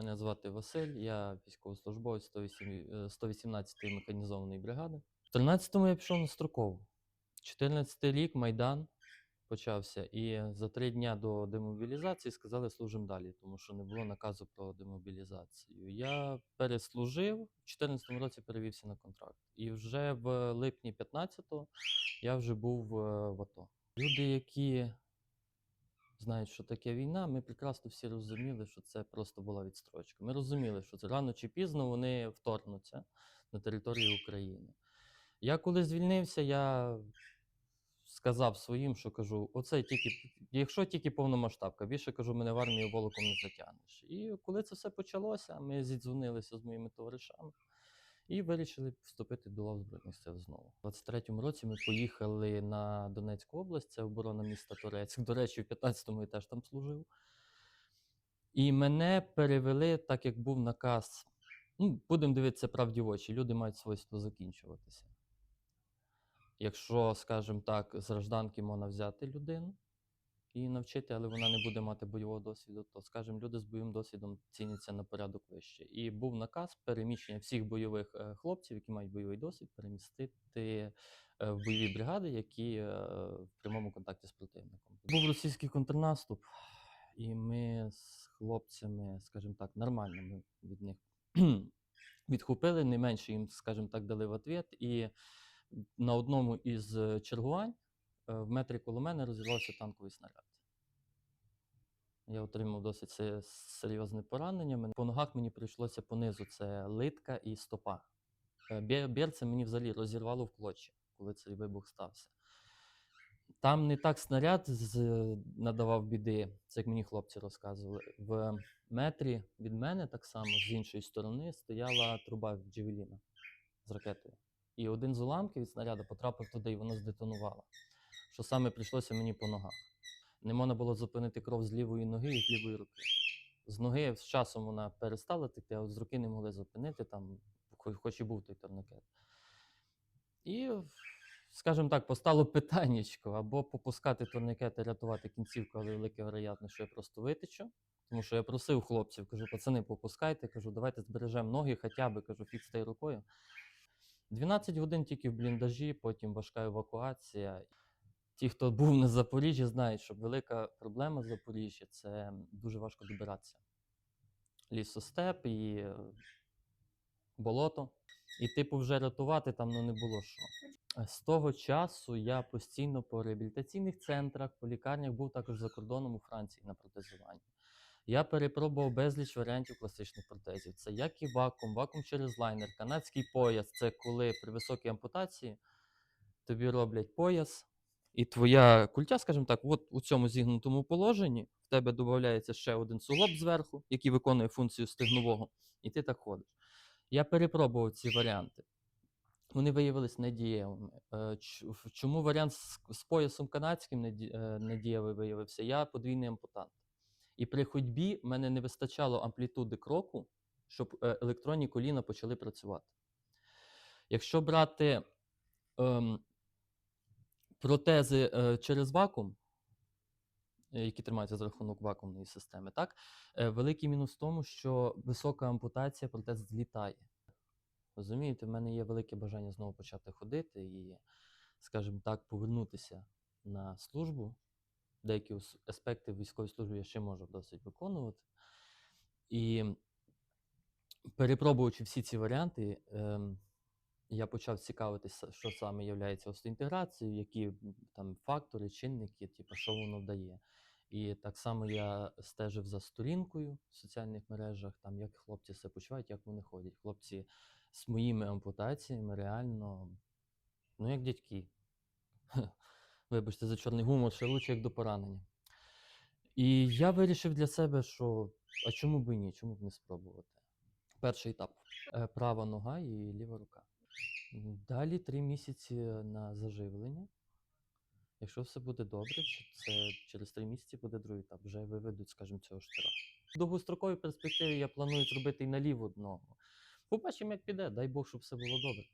Мене звати Василь, я військовослужбовець 108 е, 118-ї механізованої бригади. В 13-му я пішов на строкову. 14-й рік Майдан почався, і за три дня до демобілізації сказали служимо далі, тому що не було наказу про демобілізацію. Я переслужив, в 14-му році перевівся на контракт. І вже в липні 15-го я вже був е, в АТО. Люди, які знають, що таке війна, ми прекрасно всі розуміли, що це просто була відстрочка. Ми розуміли, що це рано чи пізно вони вторгнуться на територію України. Я коли звільнився, я сказав своїм, що кажу: оце тільки, якщо тільки повномасштабка, більше кажу, мене в армію волоком не затягнеш. І коли це все почалося, ми зідзвонилися з моїми товаришами і вирішили вступити до лав Збройних сил знову. У 23-му році ми поїхали на Донецьку область, це оборона міста Торецьк. До речі, в 15-му я теж там служив. І мене перевели, так як був наказ. Ну, будемо дивитися правді в очі. Люди мають свойство закінчуватися. Якщо, скажімо так, з гражданки можна взяти людину і навчити, але вона не буде мати бойового досвіду, то, скажімо, люди з бойовим досвідом ціняться на порядок вище. І був наказ переміщення всіх бойових е, хлопців, які мають бойовий досвід, перемістити е, в бойові бригади, які е, в прямому контакті з противником. Був російський контрнаступ, і ми з хлопцями, скажімо так, нормально ми від них відхопили, не менше їм, скажімо так, дали в ответ. І на одному із чергувань в метрі коло мене розірвався танковий снаряд. Я отримав досить серйозне поранення. По ногах мені прийшлося понизу це литка і стопа. Е, Берце мені взагалі розірвало в клочі, коли цей вибух стався. Там не так снаряд надавав біди, це як мені хлопці розказували. В метрі від мене, так само з іншої сторони, стояла труба Джевеліна з ракетою. І один з уламків від снаряду потрапив туди, і воно здетонувало. Що саме прийшлося мені по ногах. Не можна було зупинити кров з лівої ноги і з лівої руки. З ноги з часом вона перестала текти, а от з руки не могли зупинити, там, хоч, і був той турникет. І, скажімо так, постало питаннячко, або попускати турникет і рятувати кінцівку, але велика вероятність, що я просто витечу. Тому що я просив хлопців, кажу, пацани, попускайте, кажу, давайте збережемо ноги, хоча б, кажу, фіг з рукою. 12 годин тільки в бліндажі, потім важка евакуація. Ті, хто був на Запоріжжі, знають, що велика проблема Запоріжжя це дуже важко добиратися. Лісостеп і е, болото. І, типу, вже рятувати там ну, не було що. Е, З того часу я постійно по реабілітаційних центрах, по лікарнях був також за кордоном у Франції на протезуванні. Я перепробував безліч варіантів класичних протезів. Це як і вакуум, вакуум через лайнер, канадський пояс. Це коли при високій ампутації тобі роблять пояс, і твоя культя, скажімо так, от у цьому зігнутому положенні в тебе додається ще один суглоб зверху, який виконує функцію стегнового, і ти так ходиш. Я перепробував ці варіанти. Вони виявилися недієвими. Е, Чому варіант з, поясом канадським е, недієвий виявився? Я подвійний ампутант. І при ходьбі мене не вистачало амплітуди кроку, щоб е, електронні коліна почали працювати. Якщо брати ем, протези е, через вакуум, е, які тримаються за рахунок вакуумної системи, так, е, великий мінус в тому, що висока ампутація протез злітає. Розумієте, в мене є велике бажання знову почати ходити і, скажімо так, повернутися на службу. Деякі аспекти військової служби я ще можу досить виконувати. І перепробуючи всі ці варіанти, ем, я почав цікавитися, що саме є остеінтеграцією, які там фактори, чинники, типу, що воно дає. І так само я стежив за сторінкою в соціальних мережах, там як хлопці себе почувають, як вони ходять. Хлопці з моїми ампутаціями реально, ну як дядьки. Вибачте за чорний гумор, ще лучше як до поранення. І я вирішив для себе, що а чому б і ні, чому б не спробувати. Перший етап е, права нога і ліва рука. Далі три місяці на заживлення. Якщо все буде добре, це через три місяці буде другий етап. Вже виведуть, скажімо, цього штира. В довгостроковій перспективі я планую зробити і на ліву ногу. Побачимо, як піде. Дай Бог, щоб все було добре.